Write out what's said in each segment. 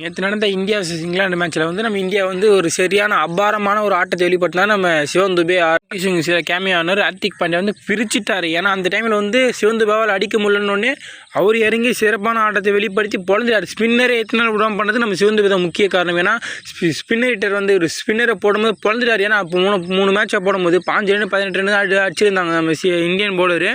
நேற்று நடந்த India vs England மேட்ச்சில் வந்து நம்ம இந்தியா வந்து ஒரு சரியான அபாரமான ஒரு ஆட்டத்தை வெளிப்படுத்தினா நம்ம சிவன் துபே ஆர்டி சில கேமியானர் ஹர்திக் பாண்டியா வந்து பிரிச்சுட்டாரு. ஏன்னா அந்த டைமில் வந்து சிவன் துபாவால் அடிக்க முடியலன்னொடனே அவர் இறங்கி சிறப்பான ஆட்டத்தை வெளிப்படுத்தி பொழந்தார் ஸ்பின்னரை எத்தனை நாள் விடாமல் பண்ணது நம்ம சிவன் துபே தான் முக்கிய காரணம். ஏன்னா ஸ்பின்னர் ஹிட்டர் வந்து ஒரு ஸ்பின்னரை போடும்போது பொழந்துட்டார். ஏன்னா அப்போ மூணு மூணு மேட்சை போடும்போது பாஞ்சு ரெண்டு பதினெட்டு ரெண்டு அடி அடிச்சிருந்தாங்க நம்ம சி இந்தியன் பவுலர்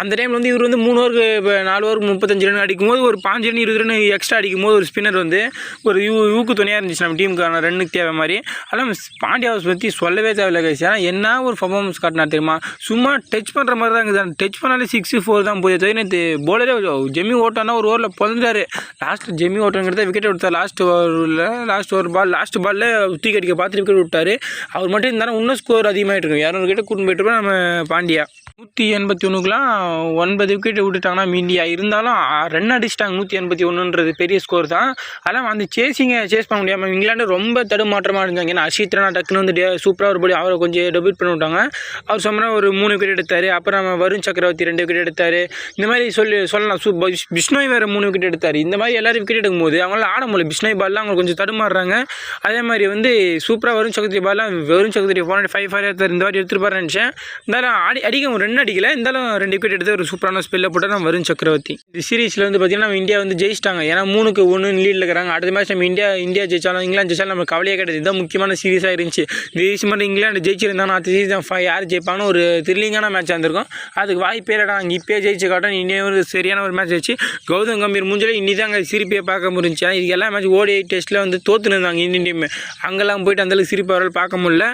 அந்த டைமில் வந்து இவர் வந்து மூணு ஓவருக்கு நாலு ஓவருக்கு முப்பத்தஞ்சு ரன் அடிக்கும்போது ஒரு பாஞ்சு ரன் இருபது ரன் எக்ஸ்ட்ரா அடிக்கும்போது ஒரு ஸ்பின்னர் வந்து ஒரு யூ யூக்கு துணையாக இருந்துச்சு நம்ம டீமுக்கான ரன்னுக்கு தேவை மாதிரி. அதெல்லாம் பாண்டியாவை பற்றி சொல்லவே தேவையில்ல கைஸ் ஏன்னா என்ன ஒரு பர்ஃபார்மன்ஸ் காட்டினா தெரியுமா? சும்மா டச் பண்ணுற மாதிரி தான் இருக்குது டச் பண்ணாலே சிக்ஸ் ஃபோர் தான் போய் தவிர நேற்று போலரே ஜெமி ஓட்டானா ஒரு ஓவரில் பிறந்தாரு லாஸ்ட் ஜெமி ஓட்டங்கிறத விக்கெட் விட்டார் லாஸ்ட் ஓவரில் லாஸ்ட் ஓவர் பால் லாஸ்ட் பாலில் தூக்கி அடிக்க பார்த்து விக்கெட் விட்டார். அவர் மட்டும் இருந்தாலும் இன்னும் ஸ்கோர் அதிகமாகிட்டு இருக்கும். இரநூறு கிட்ட கூட்டு போயிட்டு நம்ம பாண்டியா. நூற்றி எண்பத்தி ஒன்றுக்குலாம் ஒன்பது விக்கெட் விட்டுட்டாங்கன்னா மீண்டியா. இருந்தாலும் ரன் அடிச்சிட்டாங்க நூற்றி எண்பத்தி ஒன்றுன்றது பெரிய ஸ்கோர் தான். அதெல்லாம் அந்த சேசிங்கை சேஸ் பண்ண முடியாமல் இங்கிலாண்டு ரொம்ப தடுமாற்றமாக இருந்தாங்க ஏன்னா அஷித் ராணா டக்குன்னு வந்து டே சூப்பராக ஒரு படி அவரை கொஞ்சம் டெபியூட் பண்ணி விட்டாங்க. அவர் சொன்னால் ஒரு மூணு விக்கெட் எடுத்தார். அப்புறம் நம்ம வருண் சக்கரவர்த்தி ரெண்டு விக்கெட் எடுத்தார். இந்த மாதிரி சொல்லி சொல்லலாம். சூ பிஷ்ணோய் வேறு மூணு விக்கெட் எடுத்தார். இந்த மாதிரி எல்லாரும் விக்கெட் எடுக்கும்போது அவங்களால ஆட முடியல. பிஷ்ணோய் பால்லாம் அவங்க கொஞ்சம் தடுமாறுறாங்க. அதே மாதிரி வந்து சூப்பராக வருண் சக்கரவர்த்தி பால்லாம் வருண் சக்கரவர்த்தி ஃபோர் ஃபைவ் ஃபைவ் எடுத்தார். இந்த மாதிரி எடுத்துருப்பாரு நினச்சேன். இருந்தாலும் அடி அடிக்க ரன் அடிக்கல. இருந்தாலும் ரெண்டு விக்கெட் எடுத்து ஒரு சூப்பரான ஸ்பெல்ல போட்டால் நம்ம வருண் சக்கரவர்த்தி. இந்த சீரீஸில் வந்து பார்த்தீங்கன்னா நம்ம இந்தியா வந்து ஜெயிச்சிட்டாங்க. ஏன்னா மூணுக்கு ஒன்று லீடில் இருக்கிறாங்க. அடுத்த மேட்ச் நம்ம இந்தியா இந்தியா ஜெயிச்சாலும் இங்கிலாந்து ஜெயிச்சாலும் நம்ம கவலையே கிடையாது. இதுதான் முக்கியமான சீரீஸாக இருந்துச்சு. இந்த சீரீஸ் மட்டும் இங்கிலாந்து ஜெயிச்சிருந்தாங்க அடுத்த சீரீஸ் தான் ஃபை யார் ஜெயிப்பாங்கன்னு ஒரு த்ரில்லிங்கான மேட்ச் வந்திருக்கும் அதுக்கு வாய்ப்பே இல்லைடா. அங்கே இப்போயே ஜெயிச்சு காட்டும். இந்தியா ஒரு சரியான ஒரு மேட்ச் வச்சு கௌதம் கம்பீர் முடிஞ்சல இன்னி தான் அங்கே சிரிப்பே பார்க்க முடிஞ்சு ஏன்னா இது எல்லா மேட்ச் ஓடி டெஸ்ட்டில் வந்து தோத்துன்னு இருந்தாங்க இந்தியன் டீம் அங்கெல்லாம் போயிட்டு அந்தளவுக்கு சிரிப்பு அவரால் பார்க்க முடியல.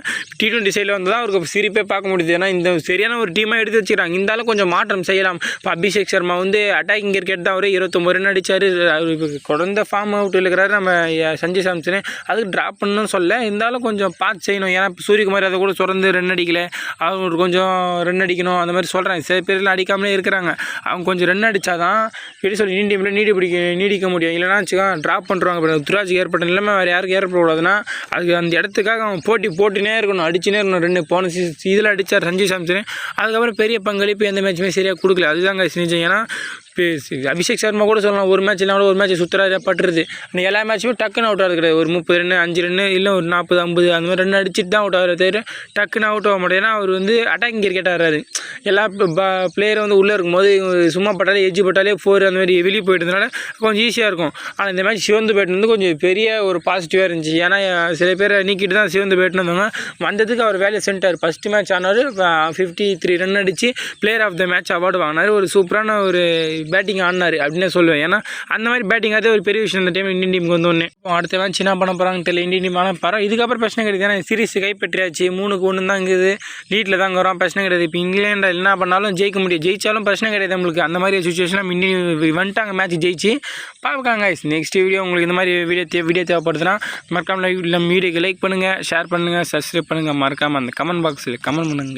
டி டுவெண்ட்டி சைடில் வந்து தான் அவருக்கு சிரிப்பே பார்க்க முடியுது. ஏன்னா இந்த சரியான ஒரு டீமாக எடுத்து வச்சுக்கிறாங்க. இருந்தாலும் கொஞ்சம் மாற்றம் செய்யலாம். இப்போ அபிஷேக் சர்மா வந்து அட்டாக்கிங் கிரிக்கெட் தான் அவர் இருபத்தொம்பது ரன் அடிச்சார். அவர் குழந்த ஃபார்ம் அவுட் இருக்கிறாரு நம்ம சஞ்சய் சாம்சனு. அதுக்கு ட்ராப் பண்ணணும்னு சொல்ல இருந்தாலும் கொஞ்சம் பார்த்து செய்யணும். ஏன்னா சூரியகுமார் அதை கூட சுரந்து ரன் அடிக்கல. அவர் கொஞ்சம் ரன் அடிக்கணும். அந்த மாதிரி சொல்கிறாங்க சில பேர்லாம் அடிக்காமலே இருக்கிறாங்க. அவங்க கொஞ்சம் ரன் அடித்தா தான் எப்படி சொல்லி இந்தியன் டீமில் நீடி பிடிக்க நீடிக்க முடியும். இல்லைனா வச்சுக்கோ ட்ராப் பண்ணுறாங்க இப்போ துராஜுக்கு ஏற்பட்ட நிலைமை வேறு யாருக்கும் ஏற்படக்கூடாதுன்னா அதுக்கு அந்த இடத்துக்காக அவன் போட்டி போட்டுனே இருக்கணும். அடிச்சுனே இருந்தோம். ரெண்டு போன இதில் அடித்தார் ரஞ்சி சாம்சன் அதுக்கப்புறம் பெரிய பங்களிப்பு எந்த மேட்ச்சுமே சரியாக கொடுக்கல. அதுதான் guys நிஜம் ஏன்னா அபிஷேக் சர்மா கூட சொல்லலாம். ஒரு மேட்ச் இல்லாமல் ஒரு மேட்ச் சுற்றுறாரு பட்டுருது. ஆனால் எல்லா மேட்ச்சுமே டக்குன்னு அவுட் ஆகுது கிடையாது ஒரு முப்பது ரன்னு அஞ்சு ரன்னு இல்லை ஒரு நாற்பது ஐம்பது அந்த மாதிரி ரன் அடிச்சுட்டு தான் அவுட் ஆகிற தவிர டக்குன்னு அவுட் ஆக மாட்டேன். ஏன்னா அவர் வந்து அட்டாக்கிங் கிரிக்கெட் ஆடுறாரு. எல்லா பிளேயர் வந்து உள்ளே இருக்கும்போது சும்மா பட்டாலே எஜ்ஜு பட்டாலே ஃபோர் அந்த மாதிரி வெளியே போயிட்டதுனால கொஞ்சம் ஈஸியாக இருக்கும். ஆனால் இந்த மேட்ச் சிவந்து பேட் வந்து கொஞ்சம் பெரிய ஒரு பாசிட்டிவாக இருந்துச்சு. ஏன்னா சில பேரை நீக்கிட்டு தான் சிவந்து பேட்னு வந்தாங்க வந்ததுக்கு அவர் வேலையை சென்ட்டார் ஃபஸ்ட்டு மேட்ச் ஆனார் ஃபிஃப்டி த்ரீ ரன் அடித்து player of the match award வாங்கினார். ஒரு சூப்பரான ஒரு பேட்டிங் ஆடினார் அப்படின்னு சொல்லுவேன். ஏன்னா அந்த மாதிரி பேட்டிங் அதே ஒரு பெரிய விஷயம். இந்த டைம் இந்தியன் டீமுக்கு வந்தோடனே அடுத்த மேட்ச் என்ன பண்ண போகிறாங்க தெரியல. இந்தியன் டீம் ஆனால் பரவாயில்ல இதுக்கப்புறம் பிரச்சனை கிடையாது. ஏன்னா சீரிஸ் கைப்பற்றியாச்சு. மூணுக்கு ஒன்று தான் இருக்குது லீட்டில் தான் வரோம் பிரச்சனை கிடையாது. இப்போ இங்கிலாந்து என்ன பண்ணாலும் ஜெயிக்க முடியும். ஜெயிச்சாலும் பிரச்சனை கிடையாது நம்மளுக்கு. அந்த மாதிரி சுச்சுவேஷன் நம்ம இந்தியன் வந்துட்டாங்க மேட்ச் ஜெயிச்சு. பார்க்காங்க நெக்ஸ்ட் வீடியோ உங்களுக்கு இந்த மாதிரி வீடியோ தே வீடியோ தேவைப்படுதுன்னா மறக்காமல் வீடியோக்கு லைக் பண்ணுங்கள் ஷேர் பண்ணுங்கள் சப்ஸ்கிரைப் பண்ணுங்கள் மறக்காமல் அந்த கமெண்ட் பாக்ஸில் கமெண்ட் பண்ணுங்கள்